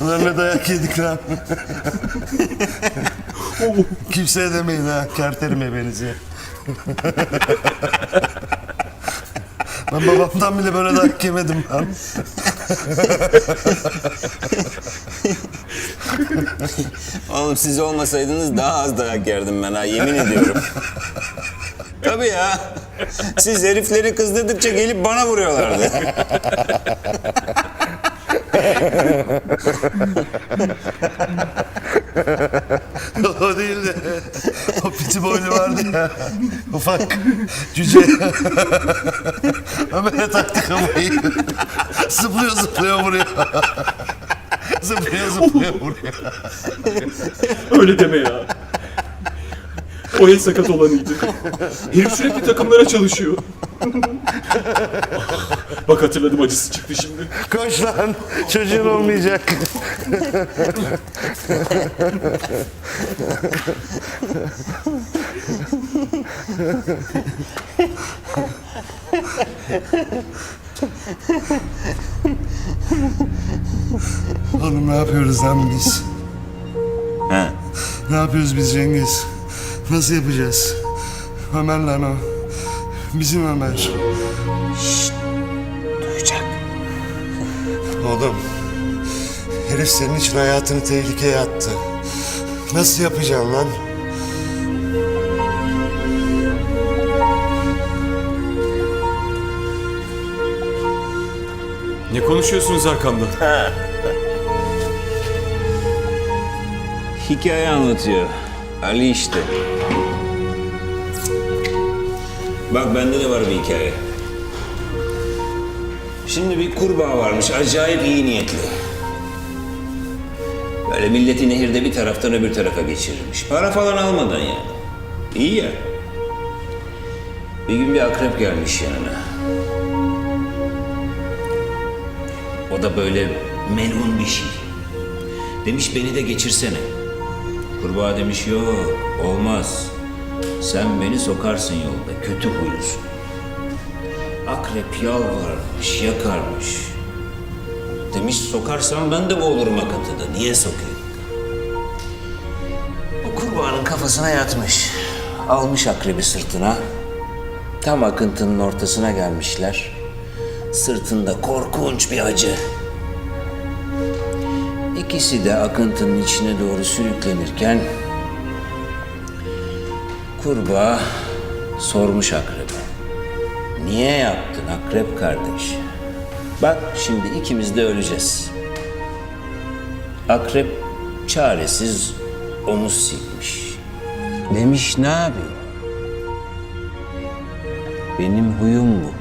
Ulan ne dayak yedik lan. Kimseye demeyin ha. Kerterim ebenizi. ben babamdan bile böyle dayak yemedim lan. Oğlum siz olmasaydınız daha az dayak yerdim ben ha yemin ediyorum. Tabii ya. Siz herifleri kızdırdıkça gelip bana vuruyorlardı. o değil de o piti boylu vardı ya. Ufak cüce. Ömer'e taktı kafayı. zıplıyor zıplıyor vuruyor. zıplıyor zıplıyor vuruyor. Öyle deme ya. O en sakat olanıydı. Herif sürekli takımlara çalışıyor. Bak hatırladım acısı çıktı şimdi. Koş lan çocuğun olmayacak. Oğlum ne yapıyoruz lan biz? He. Ne yapıyoruz biz Cengiz? Nasıl yapacağız? Ömer lan o. Bizim Ömer. Duyacak. Oğlum, herif senin için hayatını tehlikeye attı. Nasıl yapacaksın lan? Ne konuşuyorsunuz arkamda? Hikaye anlatıyor. Ali işte. Bak bende de var bir hikaye. Şimdi bir kurbağa varmış, acayip iyi niyetli. Böyle milleti nehirde bir taraftan öbür tarafa geçirirmiş. Para falan almadan yani. İyi ya. Bir gün bir akrep gelmiş yanına. O da böyle melun bir şey. Demiş beni de geçirsene. Kurbağa demiş yok olmaz. Sen beni sokarsın yolda kötü huylusun. Akrep yalvarmış yakarmış. Demiş sokarsam ben de boğulurum akıntıda. Niye sokayım? O kurbağanın kafasına yatmış. Almış akrebi sırtına. Tam akıntının ortasına gelmişler. Sırtında korkunç bir acı. İkisi de akıntının içine doğru sürüklenirken kurbağa sormuş akrebe. Niye yaptın akrep kardeş? Bak şimdi ikimiz de öleceğiz. Akrep çaresiz omuz silmiş. Demiş ne yapayım? Benim huyum bu.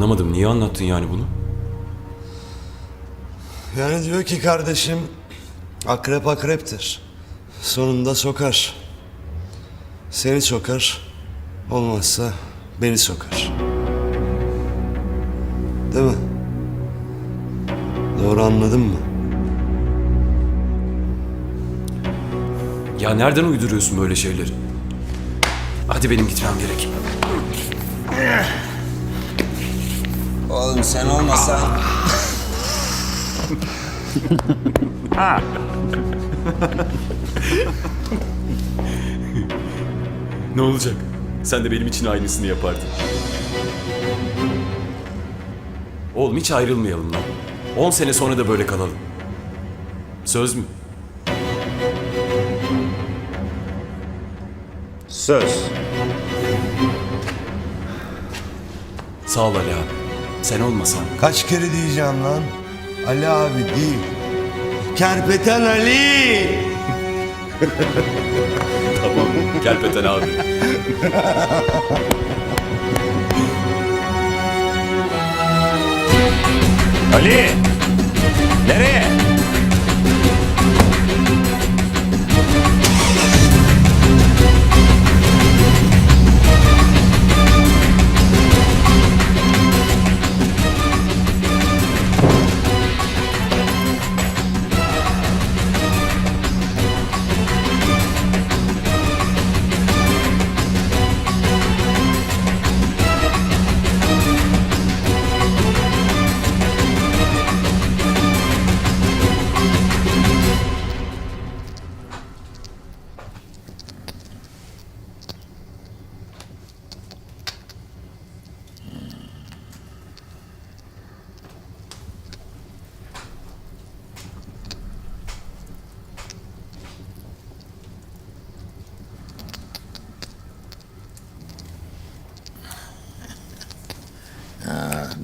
Anlamadım. Niye anlattın yani bunu? Yani diyor ki kardeşim, akrep akreptir. Sonunda sokar. Seni sokar, olmazsa beni sokar. Değil mi? Doğru anladın mı? Ya nereden uyduruyorsun böyle şeyleri? Hadi benim gitmem gerek. Oğlum sen olmasan... Ne olacak? Sen de benim için aynısını yapardın. Oğlum hiç ayrılmayalım lan. 10 sene sonra da böyle kalalım. Söz mü? Söz. Sağ ol Ali abi. Sen olmasan. Kaç kere diyeceğim lan? Ali abi değil. Kerpeten Ali! Tamam. Kelpeten abi. Ali! Nereye?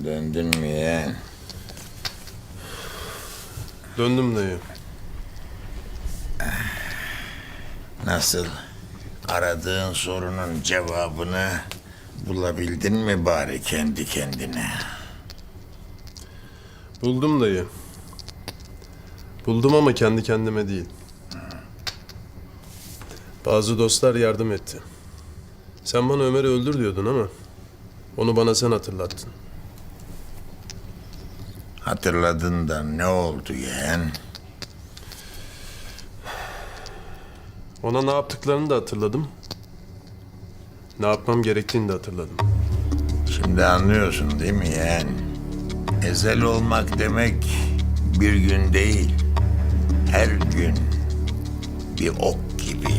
Döndün mü yeğen? Döndüm dayı. Nasıl? Aradığın sorunun cevabını bulabildin mi bari kendi kendine? Buldum dayı. Buldum ama kendi kendime değil. Bazı dostlar yardım etti. Sen bana Ömer'i öldür diyordun ama onu bana sen hatırlattın. Hatırladın da ne oldu yeğen? Ona ne yaptıklarını da hatırladım. Ne yapmam gerektiğini de hatırladım. Şimdi anlıyorsun değil mi yeğen? Ezel olmak demek bir gün değil, her gün bir ok gibi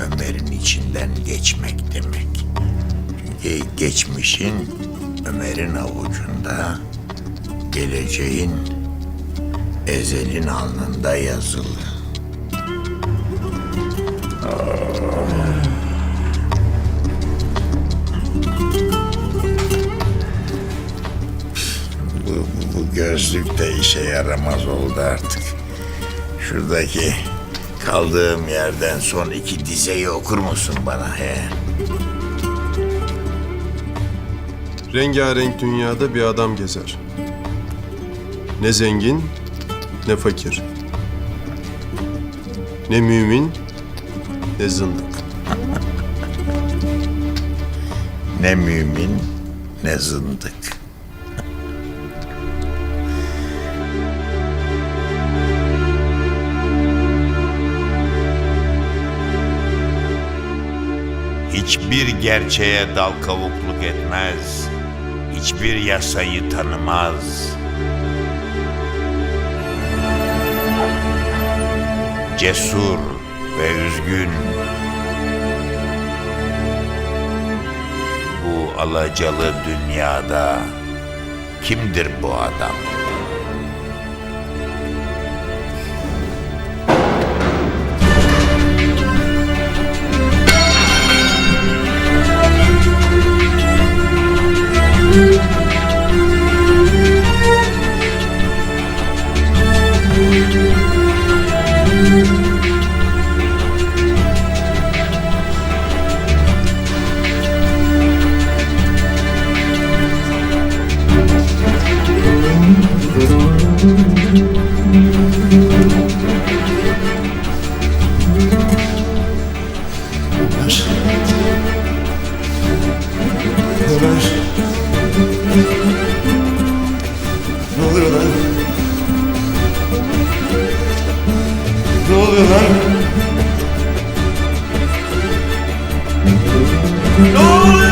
Ömer'in içinden geçmek demek. Çünkü geçmişin Ömer'in avucunda, geleceğin Ezel'in alnında yazılı. Bu, bu, gözlük de işe yaramaz oldu artık. Şuradaki kaldığım yerden son iki dizeyi okur musun bana he? Rengarenk dünyada bir adam gezer. Ne zengin, ne fakir. Ne mümin, ne zındık. Ne mümin ne zındık. Hiçbir gerçeğe dal kavukluk etmez. Hiçbir yasayı tanımaz. Cesur ve üzgün bu alacalı dünyada kimdir bu adam? Ömer. Oh.